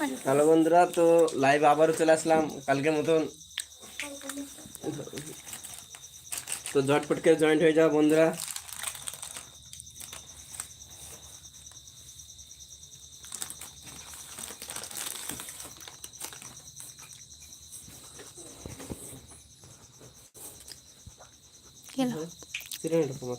Hello বন্ধুরা তো live আবারও চলে আসলাম কালকের মতন। তো ঝটপট করে জয়েন্ট হয়ে যাও বন্ধুরা। गेलो তিরিশ মিনিট তোমার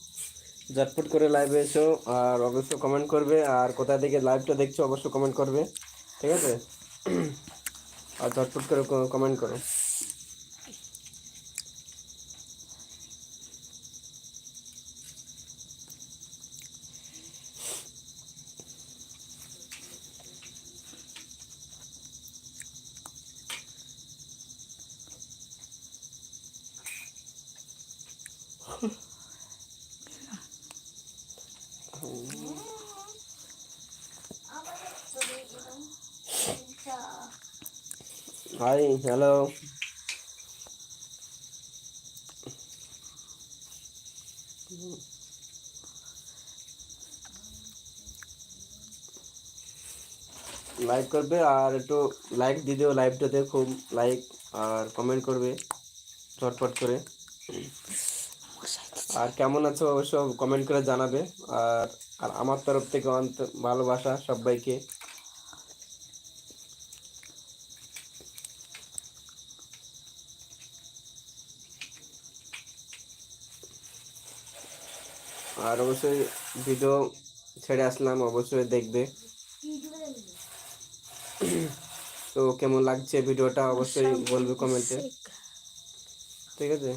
ঝটপট করে লাইভে এসো আর অবশ্যই কমেন্ট করবে আর কোথা থেকে লাইভটা দেখছ অবশ্যই কমেন্ট করবে, ঠিক আছে? আর ঝটপট করে কমেন্ট করো। আবার হাই হ্যালো লাইক করবে আর একটু লাইক দিয়ে দিও লাইভটাতে খুব লাইক আর কমেন্ট করবে, ঝটপট করে। আর কেমন আছো অবশ্য কমেন্ট করে জানাবে। আর আর আমার তরফ থেকে অন্ত- ভালোবাসা সবাইকে। আর অবশ্যই ভিডিও ছেড়ে আসলাম অবশ্যই দেখবে। তো কেমন লাগছে ভিডিওটা অবশ্যই বলবে কমেন্টে ঠিক আছে?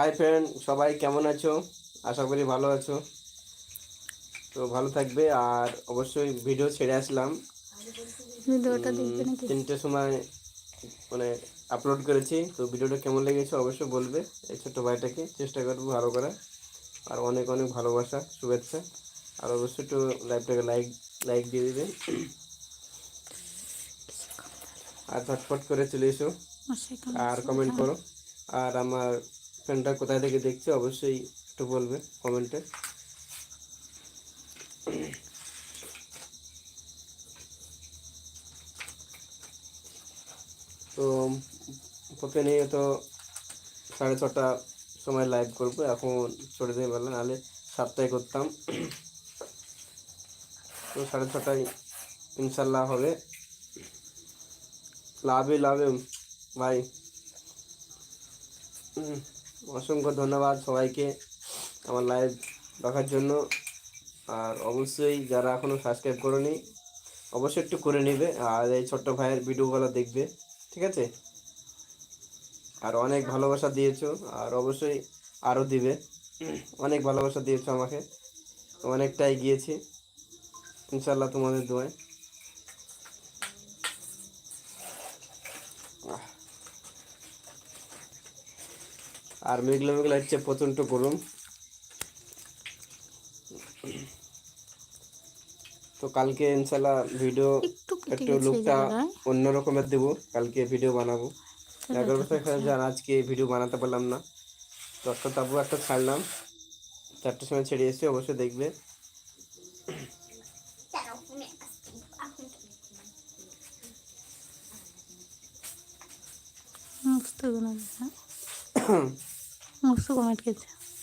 আই ফ্রেন্ড সবাই কেমন আছো? আশা করি ভালো আছো। তো ভালো থাকবে আর অবশ্যই ভিডিও ছেড়ে আসলাম। ভিডিওটা দেখবে নাকি? তিনটের সময় মানে আপলোড করেছি তো ভিডিওটা কেমন লেগেছে অবশ্যই বলবে। এই ছোট্ট ভাইটাকে চেষ্টা করব ভালো করার। আর অনেক অনেক ভালোবাসা শুভেচ্ছা। আর অবশ্যই একটু লাইভটাকে লাইক লাইক দিয়ে দেবে। আর ঝটফট করে চলে এসো। আর কমেন্ট করো। আর আমার ফ্রেন্ডটা কোথায় থেকে দেখছে অবশ্যই একটু বলবে কমেন্টে তো প্রতিনিয়ত সাড়ে ছটা সময় লাইভ করব, এখন ছোটো দিন বেলা, নাহলে সাতটায় করতাম। তো সাড়ে ছটায় ইনশাল্লাহ হবে। লাভে লাভে, ভাই। অসংখ্য ধন্যবাদ সবাইকে আমার লাইভ দেখার জন্য। আর অবশ্যই যারা এখনও সাবস্ক্রাইব করেনি, অবশ্যই একটু করে নেবে আর এই ছোট্ট ভাইয়ের ভিডিওগুলো দেখবে, ঠিক আছে? আর অনেক ভালোবাসা দিয়েছ আর অবশ্যই আরও দিবে। অনেক ভালোবাসা দিয়েছ আমাকে। অনেকটাই গিয়েছি ইনশাল্লাহ তোমাদের দোয়ায়। আর মেঘলা মেঘলা হচ্ছে প্রচণ্ড গরম। তো কালকে ইনশাল্লাহ ভিডিও একটু লুকটা অন্য রকমের দেবো। কালকে ভিডিও বানাবো। এগারো বছর আজকে ভিডিও বানাতে পারলাম না। দশটা তাবু একটা ছাড়লাম। চারটের সময় ছেড়ে এসে অবশ্যই দেখবে।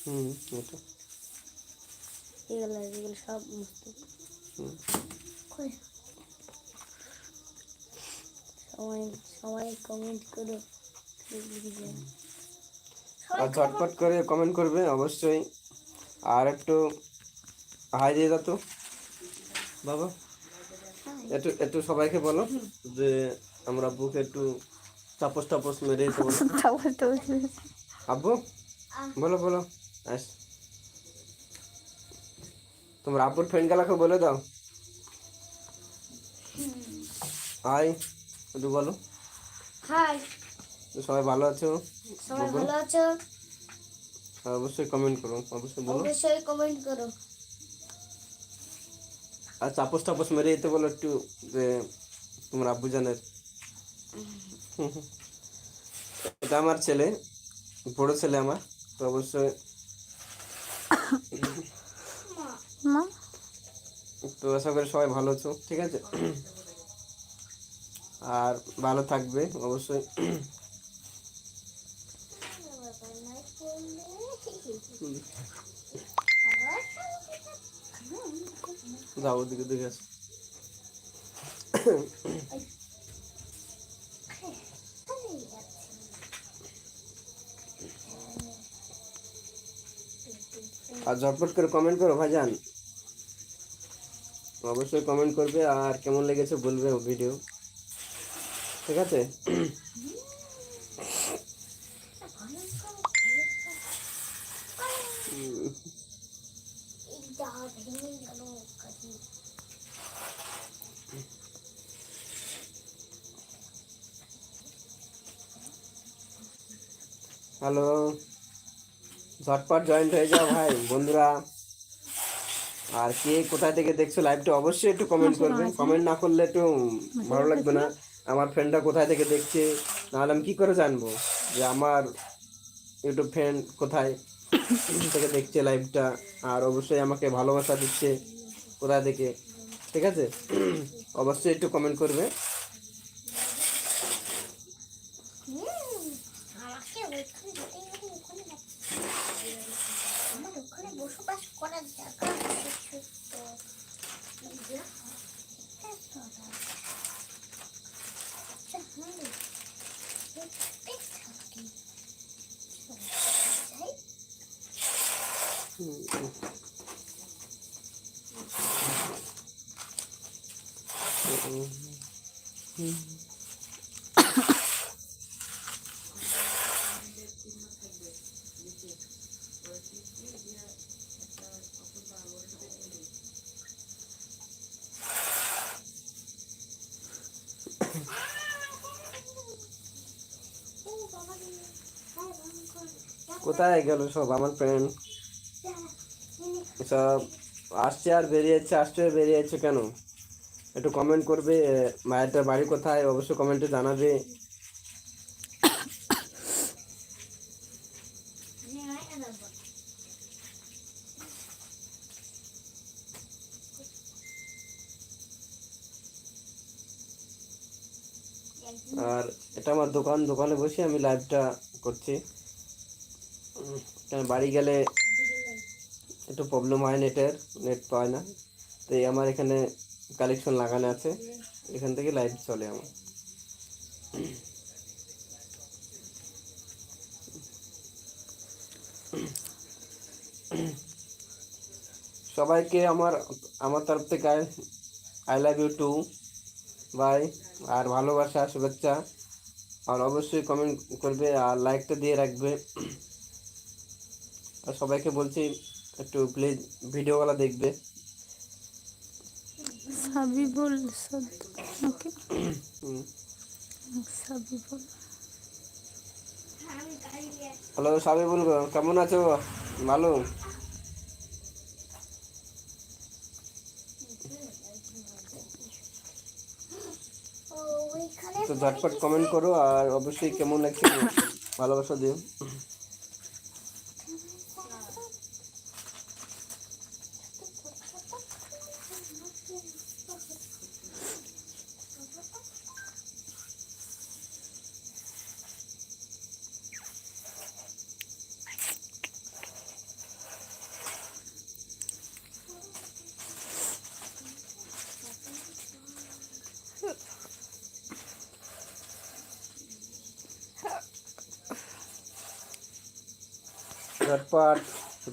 হুম এটা। সব সবাই সবাই কমেন্ট করো আর ঝটপট করে কমেন্ট করবে অবশ্যই। আর একটু হাই দিয়ে দাও তো। বাবা একটু একটু সবাইকে বলো যে আমরা বুকে একটু চাপস টাপস মেরে আব্বু বলো বলো। আস। তোমার আব্বুর ফ্রেন্ড গালাকে বলে দাও। হাই একটু বলো। হাই সবাই ভালো আছো? সবাই ভালো আছো? আর অবশ্যই কমেন্ট করো অবশ্যই বলো। অবশ্যই কমেন্ট করো। আর চাপস টাপস মেরে দিতে বলো একটু যে তোমার আব্বু জানের। এটা আমার ছেলে বড় ছেলে আমার তো অবশ্যই মা? তো আশা করি সবাই ভালো আছো, ঠিক আছে? আর ভালো থাকবে, অবশ্যই। যাও ওদিকে দেখে আর ঝটপট করে কমেন্ট করো, ভাইজান। অবশ্যই কমেন্ট করবে আর কেমন লেগেছে বলবে ভিডিও ঠিক আছে? হ্যালো ঝটপট জয়েন্ট হয়ে যাও ভাই, বন্ধুরা। আর কে কোথায় থেকে দেখছ লাইভটা অবশ্যই একটু কমেন্ট করবে। কমেন্ট না করলে একটু ভালো লাগবে না। আমার ফ্রেন্ডরা কোথায় থেকে দেখছে? নাহলে আমি কী করে জানব যে আমার ইউটিউব ফ্রেন্ড কোথায় থেকে দেখছে লাইভটা আর অবশ্যই আমাকে ভালোবাসা দিচ্ছে কোথায় থেকে ঠিক আছে? অবশ্যই একটু কমেন্ট করবে। বসবাস করার জায়গা আছে ছোট্ট। এটা তো না। তাহলে দেখতে থাকি। যাই। ও বাবা রে, হ্যাঁ, ভয়ঙ্কর। কোথায় গেল সব আমার ফ্রেন্ড সব আসছে আর বেরিয়ে যাচ্ছে আসছে আর বেরিয়ে যাচ্ছে কেন? একটু কমেন্ট করবে মায়েরটা বাড়ি কোথায়? অবশ্যই কমেন্টে জানাবে। আর এটা আমার দোকান, দোকানে বসে আমি লাইভটা করছি। বাড়ি গেলে একটু প্রবলেম হয় নেটের নেট পায় না। তো এই আমার এখানে কালেকশন লাগানো আছে। এখান থেকে লাইভ চলে আমার। সবাইকে আমার আমার তরফ থেকে I love you too bye আর ভালোবাসা, শুভেচ্ছা। আর অবশ্যই কমেন্ট করবে আর লাইকটা দিয়ে রাখবে। আর সবাইকে বলছি একটু প্লিজ ভিডিওওয়ালা দেখবে। সাবিবুল ওকে। সাবিবুল। হ্যালো সাবিবুল কেমন আছো? ভালো? তো ঝটপট কমেন্ট করো আর অবশ্যই কেমন লাগছে ভালোবাসা দিও।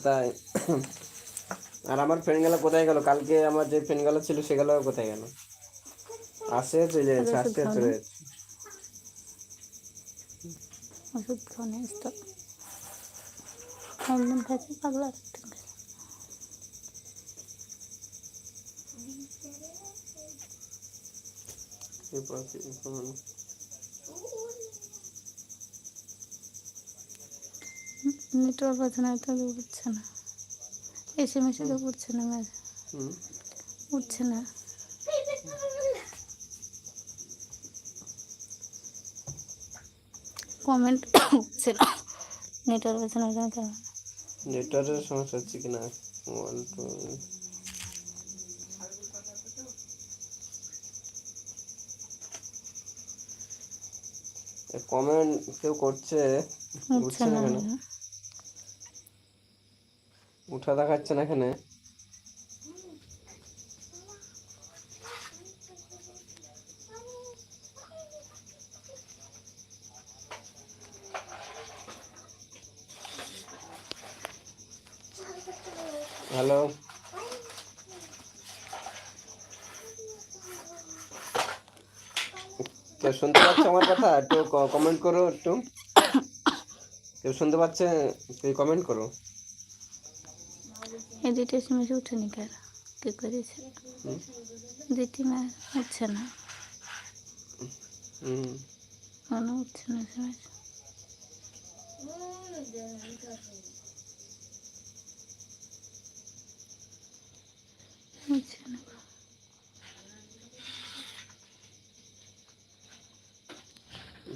কোথায় আর আমার ফ্রেন্ডগুলো কোথায় গেল? কালকে আমার যে ফ্রেন্ডগুলো ছিল সেগুলো কোথায় গেল? আসে চলে যাচ্ছে আসতে চলে যাচ্ছে। ওষুধ খাওয়া নেই তো একদিন পাগলা এরপর কি- হুম। নেটওয়ার্ক আছে না তো উঠছে না। এসে মেসে তো উঠছে না ম্যাচ হুম। উঠছে না। কমেন্ট উঠছে না। নেটওয়ার্ক আছে না। কেমন নেটওয়ার্কের সমস্যা হচ্ছে কিনা ওয়ান টু কমেন্ট কেউ করছে উঠছে না না উঠা দেখাচ্ছে না এখানে। হ্যালো। কেউ শুনতে পাচ্ছে আমার কথা? একটু কমেন্ট করো একটু। কেউ শুনতে পাচ্ছে? কেউ কমেন্ট করো। এদিকে এসে মেসে উঠেনি কেন? কে করেছে। দিটি ম্যাচ উঠছে না মনে উঠছে না এসে মেসে না।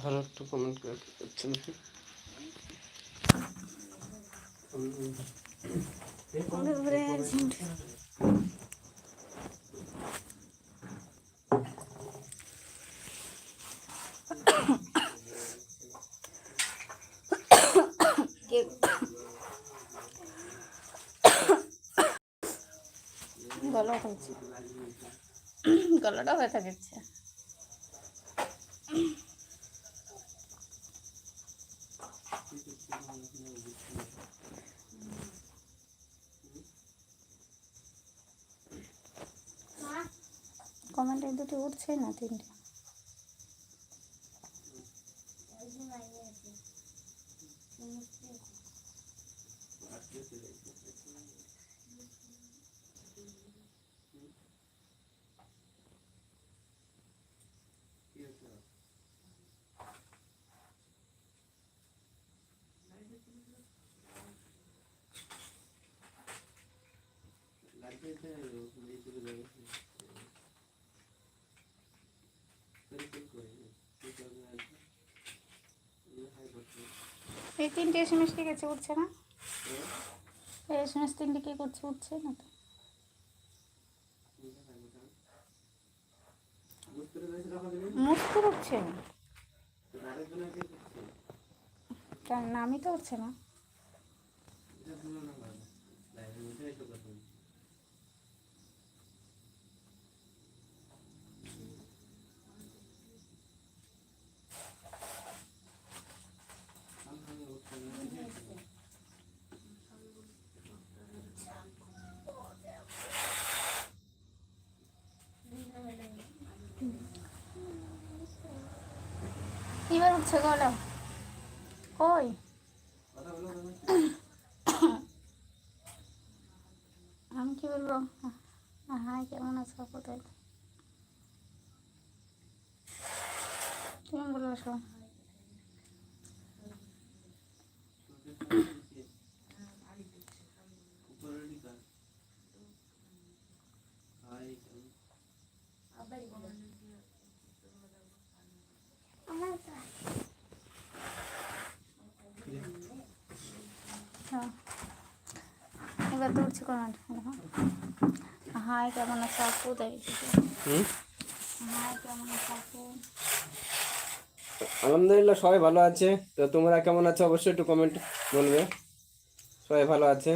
ভালো একটু কমেন্ট করছে নাকি গলা ব্যথা ব্যথা করছে। কমেন্ট এই দুটো উঠছে না তিনটে? এই তিনটে এস এম এস ঠিক আছে উঠছে না? এস এম এস তিনটে কে করছে উঠছে না তো? মুখ তো উঠছে তার নামই তো উঠছে না। উঠছে কই? আমি কি বলব? হাই কেমন আছো কোথায় তুমি বলো আসো হ্যাঁ। উঠছে হাই কেমন আছো আপু? তাই হাই কেমন আছো আপু? আলহামদুলিল্লাহ সবাই ভালো আছে। তো তোমরা কেমন আছো? অবশ্যই একটু কমেন্ট বলবে। সবাই ভালো আছে?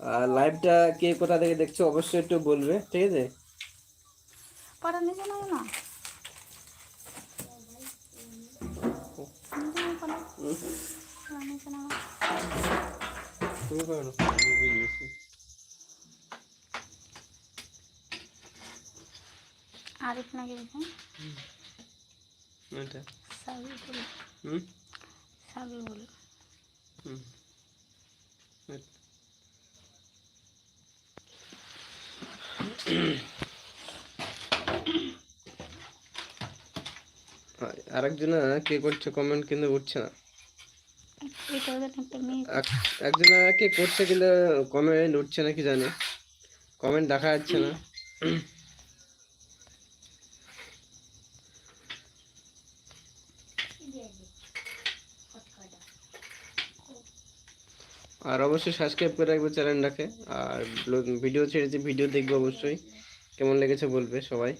আর লাইভটা কে কোথা থেকে দেখছ? অবশ্যই একটু বলবে ঠিক আছে? না। করো না আমি বুঝেছি আরিফ নাকি দেখুন এটা সাবি বলে হুম সাবি বলে হুম এটা। আর আরেকজন কে করছে কমেন্ট কিন্তু উঠছে না এটা ওদের একটা মেয়ে এক- একজন কে করছে কিন্তু কমেন্ট উঠছে না কি জানি। কমেন্ট দেখা যাচ্ছে না। আর অবশ্যই সাবস্ক্রাইব করে রাখবে চ্যানেলটাকে আর ভিডিও ছেড়েছি ভিডিও দেখবে অবশ্যই। কেমন লেগেছে বলবে সবাই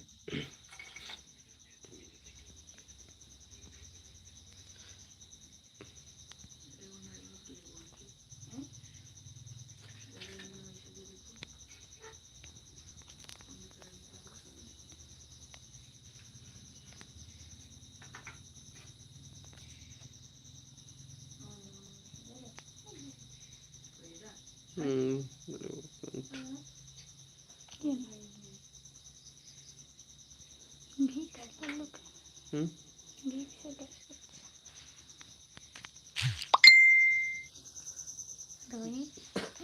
হুম ভিক করল কে? হুম ভিক সে গ্যাস করছে দুই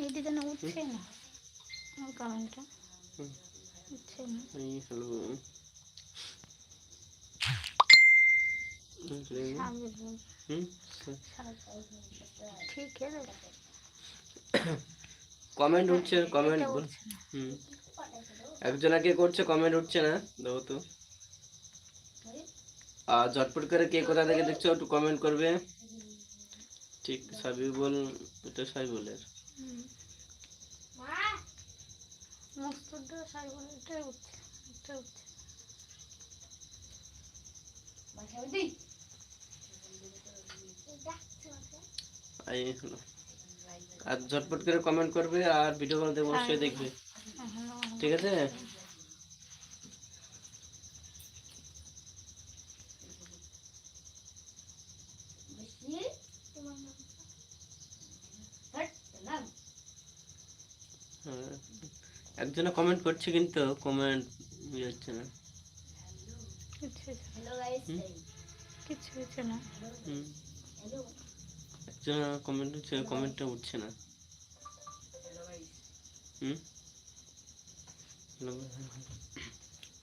এইটা যেন উঠছে না আমার কারেন্টটা বলে ঠিক কমেন্ট উঠছে কমেন্ট। বল হুম। একজনা কে করছে কমেন্ট উঠছে না দেখো তো। আর ঝটপট করে কে কোথা থেকে দেখছ একটু কমেন্ট করবে। ঠিক সাবি বল এটা সাবি উঠছে উঠছে আর ঝটপট করে কমেন্ট করবে আর ভিডিও কল দিয়ে অবশ্যই দেখবে। ঠিক আছে হ্যাঁ একজনে কমেন্ট করছে কিন্তু কমেন্ট ইয়ে হচ্ছে না। কিছু হচ্ছে না। হুম? কিছু হচ্ছে না। হুম। একজন কমেন্ট হচ্ছে কমেন্টটা উঠছে না। হুম? Hello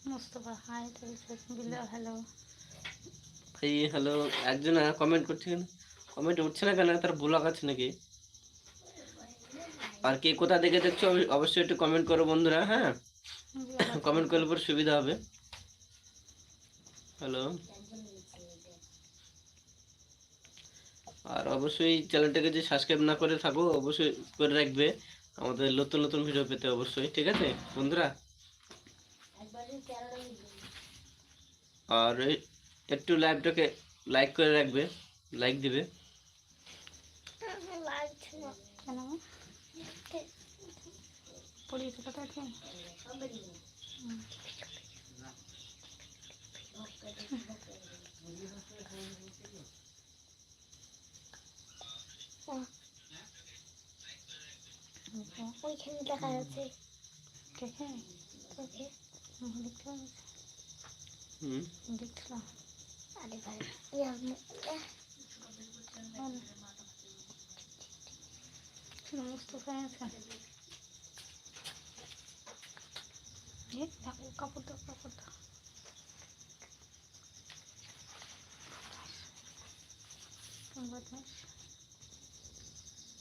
Mustafa hi Billa hello এই হ্যালো একজন কমেন্ট করছে কেন? কমেন্ট উঠছে না কেন? তার ব্লগ আছে নাকি? আর কে কোথা থেকে দেখছ অবশ্যই একটু কমেন্ট করো বন্ধুরা হ্যাঁ? কমেন্ট করলে পর সুবিধা হবে। হ্যালো আর অবশ্যই চ্যানেলটাকে যে সাবস্ক্রাইব না করে থাকো, অবশ্যই করে রাখবে। আমাদের নতুন নতুন ভিডিও পেতে অবশ্যই, ঠিক আছে, বন্ধুরা? আর একটু লাইভটাকে লাইক করে রাখবে লাইক দিবে। পড়িয়ে তো কথা আছে ওইখানে দেখা যাচ্ছে। দেখে তোকে হুম, দেখতে পাচ্ছি। হুম। দেখছিলাম আরে ভাই ইয়া মুস্তফা আছে এ, দেখো, কাপড় দাও কাপড় দাও।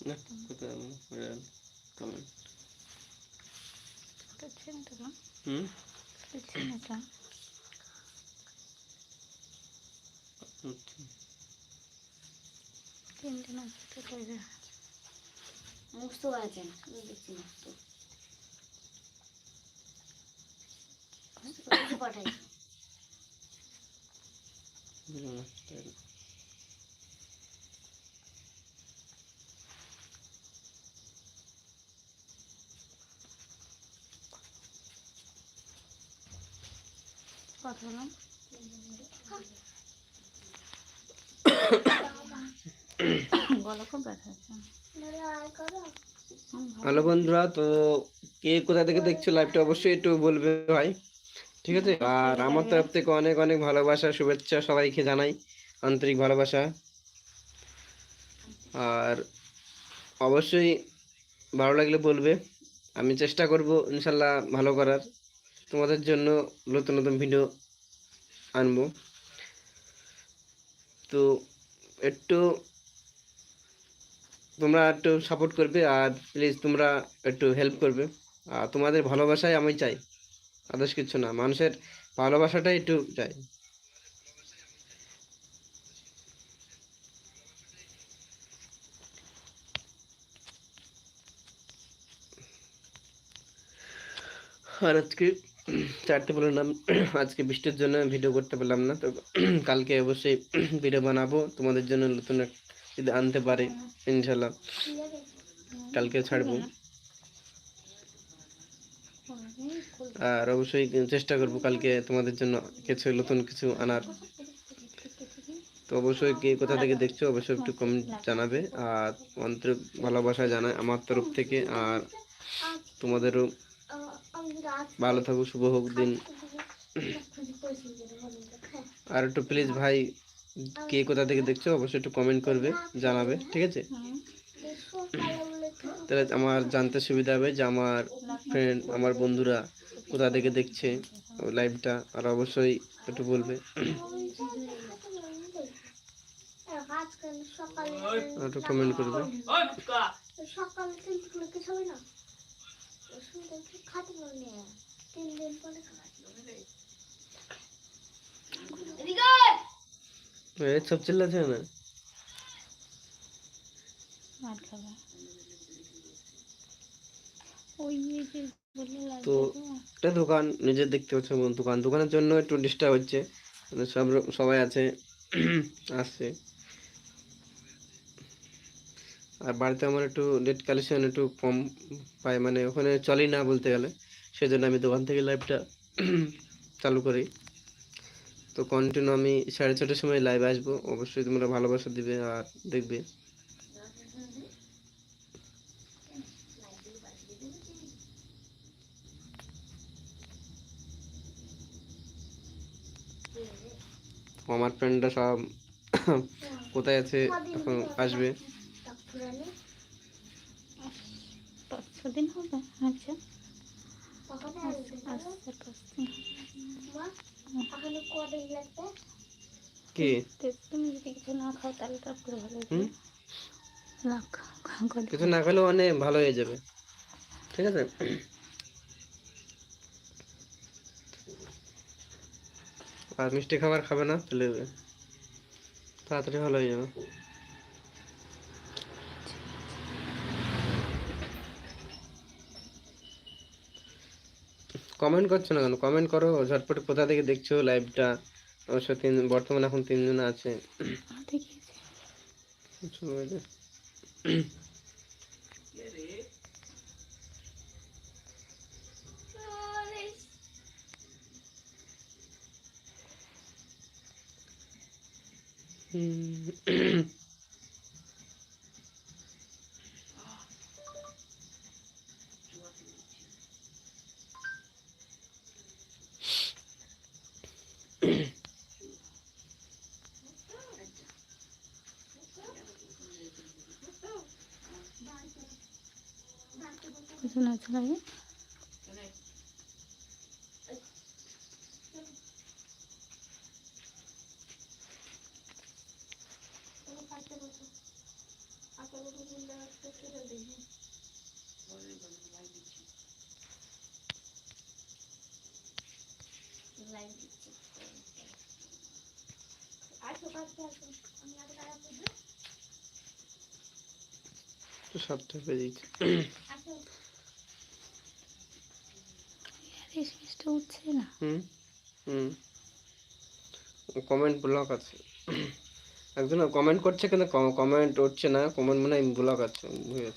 না কোথায় কমেন্ট এটা চিনতে না? হুম? এটা। চিনটা আচ্ছা। না তো মুক্ত আছেন আমি দেখছি মুক্ত পাঠাই। পাঠালাম গলা খুব ব্যথা। হ্যালো বন্ধুরা তো কে কোথা থেকে দেখছ লাইভটা অবশ্যই একটু বলবে ভাই ঠিক আছে? আর আমার তরফ থেকে অনেক অনেক ভালোবাসা, শুভেচ্ছা সবাইকে জানাই। আন্তরিক ভালোবাসা। আর অবশ্যই ভালো লাগলে বলবে। আমি চেষ্টা করব ইনশাল্লাহ ভালো করার। তোমাদের জন্য নতুন নতুন ভিডিও আনব। তো একটু তোমরা একটু সাপোর্ট করবে আর প্লিজ তোমরা একটু হেল্প করবে। আর তোমাদের ভালোবাসাই আমি চাই। আদার্স কিছু না, মানুষের ভালোবাসাটাই একটু চাই আর আজকে চারটে বললাম, আজকে বৃষ্টির জন্য ভিডিও করতে পারলাম না, তো কালকে অবশ্যই ভিডিও বানাবো, তোমাদের জন্য নতুন আনতে পারে ইনশাল্লাহ কালকে ছাড়বো। আর অবশ্যই চেষ্টা করব কালকে তোমাদের জন্য কিছু নতুন কিছু আনার। তো অবশ্যই কে কোথা থেকে দেখছ, অবশ্যই একটু কমেন্ট জানাবে। আর আন্তরিক ভালোবাসা জানায় আমার তরফ থেকে। আর তোমাদেরও ভালো থাকুক শুভ হোক দিন। আর একটু প্লিজ ভাই, কে কোথা থেকে দেখছ, অবশ্যই একটু কমেন্ট করবে, জানাবে, ঠিক আছে? তাহলে আমার জানতে সুবিধা হবে যে আমার ফ্রেন্ড আমার বন্ধুরা কোথা থেকে দেখছে লাইভটা আর অবশ্যই একটু বলবে। আর একটু কমেন্ট করবে। সকালে তিন কিলো কিছু না? শুনতে খাতে পারবে তিন দিন পরে এই সব চিল্লাছে না? খাবে। ওই যে তো। একটা দোকান, নিজের দেখতে পাচ্ছ দোকান। দোকানের জন্য একটু ডিস্টার্ব হচ্ছে। মানে সব সবাই আছে, আসছে। আর বাড়িতে আমার একটু নেট কালেকশন একটু কম পাই মানে ওখানে চলেই না বলতে গেলে। সেই জন্য আমি দোকান থেকে লাইভটা চালু করি। তো কন্টিনিউ আমি সাড়ে ছটার সময় লাইভ আসব। অবশ্যই তোমরা ভালোবাসা দিবে আর দেখবে। আমার ফ্রেন্ডরা সব কোথায় আছে এখন আসবে। হবে আচ্ছা। আচ্ছা আচ্ছা কি? তুমি যদি কিছু না খাও তাহলে তারপরে ভালো কিছু না খেলেও অনেক ভালো হয়ে যাবে। ঠিক আছে? আর মিষ্টি খাবার খাবে না তাহলে তাড়াতাড়ি ভালো হয়ে যাবে। কমেন্ট করছ না কেন? কমেন্ট করো ঝটপট কোথা থেকে দেখছ লাইভটা অবশ্য তিন বর্তমানে এখন তিনজন আছে। হ্যাঁ, ঠিকই আছে চলো এই যে। হুম। কিছু সাতটা রেশমিসটা উঠছে না। হুম হুম। কমেন্ট ব্লক আছে। একজন কমেন্ট করছে কিন্তু কমেন্ট উঠছে না। কমেন্ট মানে ব্লক আছে হয়ে